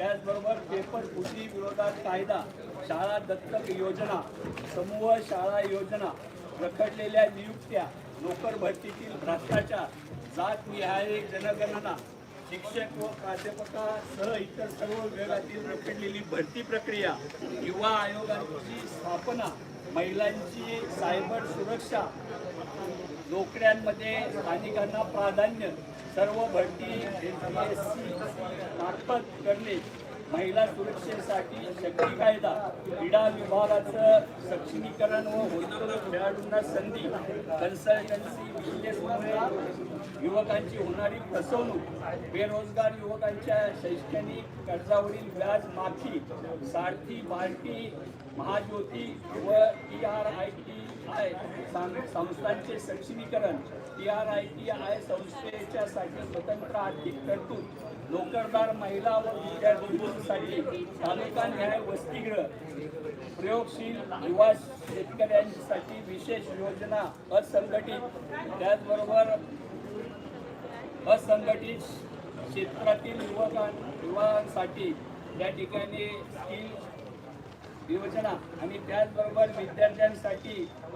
त्याचबरोबर पेपर फुटी विरोधात कायदा शाळा दत्तक योजना समूह शाळा योजना रखडलेल्या नियुक्त्या नोकर भरतीतील भ्रष्टाचार जात निहाय जनगणना. शिक्षक व प्राध्यापकासह इतर सर्व विभागातील रखडलेली भरती प्रक्रिया युवा आयोगाची स्थापना महिलांची सायबर सुरक्षा नोकऱ्यांमध्ये स्थानिकांना प्राधान्य सर्व भरती एस सी मार्फत करणे महिला सुरक्षेसाठी शक्ती कायदा क्रीडा विभागाचं सक्षमीकरण व होतो खेळाडूंना संधी कन्सल्टन्सी बिझनेसमुळे युवकांची होणारी फसवणूक बेरोजगार युवकांच्या शैक्षणिक कर्जावरील व्याज माफी सारथी बार्टी महाज्योती व टी आर आय टी संस्थांचे सक्षमीकरण T R I T I संस्थेच्यासाठी स्वतंत्र आर्थिक तरतूद नोकरदार महिला व विद्यार्थ्यांसाठी तालुका न्याय वसतिगृह प्रयोगशील युवा शेतकऱ्यांसाठी विशेष योजना असंघटित. त्याचबरोबर असंघटित क्षेत्रातील युवकां युवकांसाठी त्या ठिकाणी स्किल योजना आणि त्याचबरोबर विद्यार्थ्यांसाठी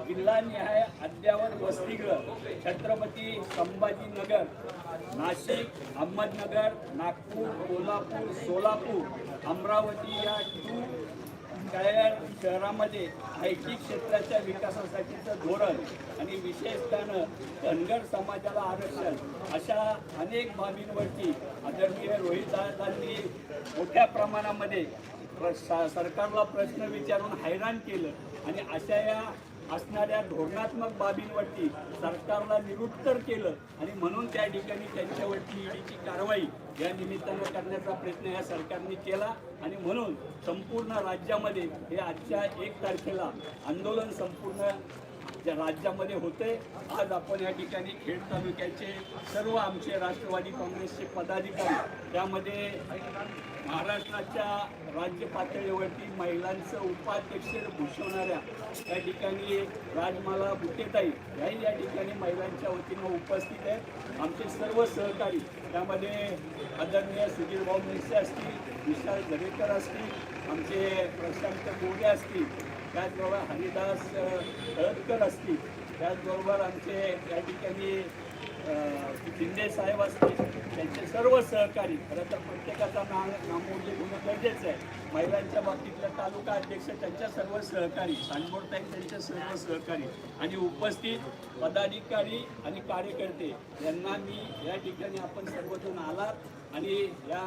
जिल्हानिहाय अद्ययावत वसतिगृह छत्रपती संभाजीनगर नाशिक अहमदनगर नागपूर कोल्हापूर सोलापूर अमरावती या टू टायर शहरामध्ये ऐकिक क्षेत्राच्या विकासासाठीचं धोरण आणि विशेषतः धनगर समाजाला आरक्षण अशा अनेक बाबींवरती आदरणीय रोहितदादांनी मोठ्या प्रमाणामध्ये प्र- सरकारला प्रश्न विचारून हैराण केलं. आणि अशा या असणाऱ्या धोरणात्मक बाबींवरती सरकारला निरुत्तर केलं. आणि म्हणून त्या ठिकाणी त्यांच्यावरती ईडीची कारवाई या निमित्तानं करण्याचा प्रयत्न या सरकारने केला. आणि म्हणून संपूर्ण राज्यामध्ये हे आजच्या एक तारखेला आंदोलन संपूर्ण ज्या राज्यामध्ये होते आज आपण या ठिकाणी खेड तालुक्याचे सर्व आमचे राष्ट्रवादी काँग्रेसचे पदाधिकारी त्यामध्ये महाराष्ट्राच्या राज्य पातळीवरती महिलांचं उपाध्यक्ष भूषवणाऱ्या या ठिकाणी राजमाला बुटेताई याही या ठिकाणी महिलांच्या वतीनं उपस्थित आहेत. आमचे सर्व सहकारी त्यामध्ये आदरणीय सुधीर भाऊ मिरसे असतील विशाल झरेकर असतील आमचे प्रशांत गोडे असतील त्याचबरोबर हरिदास हळदकर असतील. त्याचबरोबर आमचे या ठिकाणी शिंदे साहेब असतील. त्यांचे सर्व सहकारी खरं तर प्रत्येकाचा नाव नामोल्लेख होणं गरजेचं आहे. महिलांच्या बाबतीतल्या तालुका अध्यक्ष त्यांच्या सर्व सहकारी सांगोडताई त्यांचे सर्व सहकारी. आणि उपस्थित पदाधिकारी आणि कार्यकर्ते यांना मी या ठिकाणी आपण सर्वजण आलात आणि या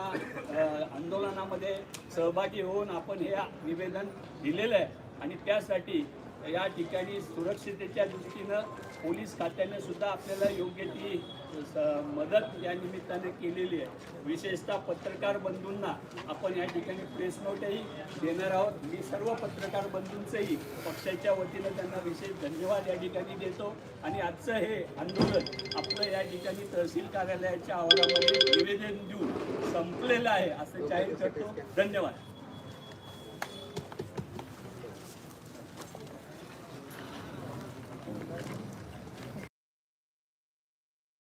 आंदोलनामध्ये सहभागी होऊन आपण हे निवेदन दिलेलं आहे. आणि त्यासाठी या ठिकाणी सुरक्षितेच्या दृष्टीनं पोलीस खात्याने सुद्धा आपल्याला योग्य ती स- मदत या निमित्ताने केलेली आहे. विशेषतः पत्रकार बंधूंना आपण या ठिकाणी प्रेस नोटही देणार आहोत. मी सर्व पत्रकार बंधूंचंही पक्षाच्या वतीनं त्यांना विशेष धन्यवाद या ठिकाणी देतो. आणि आजचं हे आंदोलन आपलं या ठिकाणी तहसील कार्यालयाच्या आवारामध्ये निवेदन देऊन संपलेलं आहे असं जाहीर करतो. धन्यवाद.